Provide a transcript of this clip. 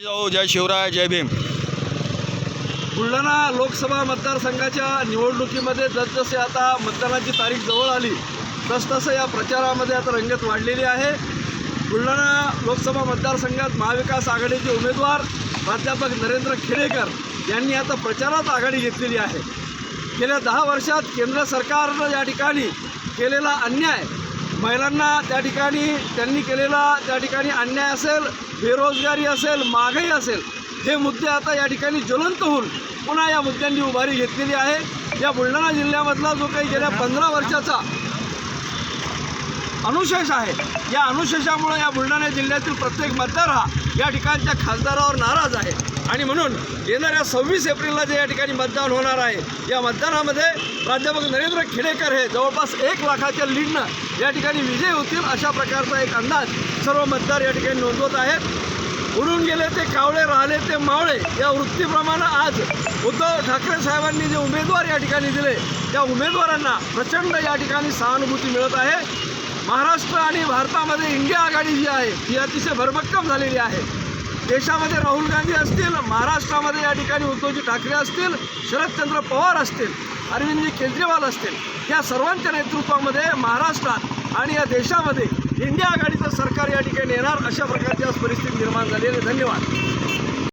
जाऊ हो, जय शिवराय जय भीम. बुलढाणा लोकसभा मतदारसंघाच्या निवडणुकीमध्ये जसजसे आता मतदानाची तारीख जवळ आली तसतसं या प्रचारामध्ये आता रंगत वाढलेली आहे. बुलढाणा लोकसभा मतदारसंघात महाविकास आघाडीचे उमेदवार प्राध्यापक नरेंद्र खेडेकर यांनी आता प्रचारात आघाडी घेतलेली आहे. गेल्या दहा वर्षात केंद्र सरकारनं या ठिकाणी केलेला अन्याय महिलांना त्या ठिकाणी त्यांनी केलेला त्या ठिकाणी अन्याय असेल बेरोजगारी असेल महागाई असेल हे मुद्दे आता या ठिकाणी ज्वलंत होऊन पुन्हा या मुद्द्यांनी उभारी घेतलेली आहे. या बुलढाणा जिल्ह्यामधला जो काही गेल्या पंधरा वर्षाचा अनुशेष आहे. या अनुशेषामुळे या बुलढाणा जिल्ह्यातील प्रत्येक मतदार हा या ठिकाणच्या खासदारावर नाराज आहे. आणि म्हणून येणाऱ्या सव्वीस एप्रिलला जे या ठिकाणी मतदान होणार आहे या मतदानामध्ये प्राध्यापक नरेंद्र खेडेकर हे जवळपास एक लाखाच्या लीडनं या ठिकाणी विजय होतील अशा प्रकारचा एक अंदाज सर्व मतदार या ठिकाणी नोंदवत आहेत. उडून गेले ते कावळे राहिले ते मावळे या वृत्तीप्रमाणे आज उद्धव ठाकरे साहेबांनी जे उमेदवार या ठिकाणी दिले त्या उमेदवारांना प्रचंड या ठिकाणी सहानुभूती मिळत आहे. महाराष्ट्र आणि भारतामध्ये इंडिया आघाडी जी आहे ही अतिशय भरभक्कम झालेली आहे. देशामध्ये राहुल गांधी असतील महाराष्ट्रामध्ये या ठिकाणी उद्धवजी ठाकरे असतील शरदचंद्र पवार असतील अरविंदजी केजरीवाल असतील या सर्वांच्या नेतृत्वामध्ये महाराष्ट्रात आणि या देशामध्ये इंडिया आघाडीचं सरकार या ठिकाणी येणार अशा प्रकारची आज परिस्थिती निर्माण झाली आहे. धन्यवाद.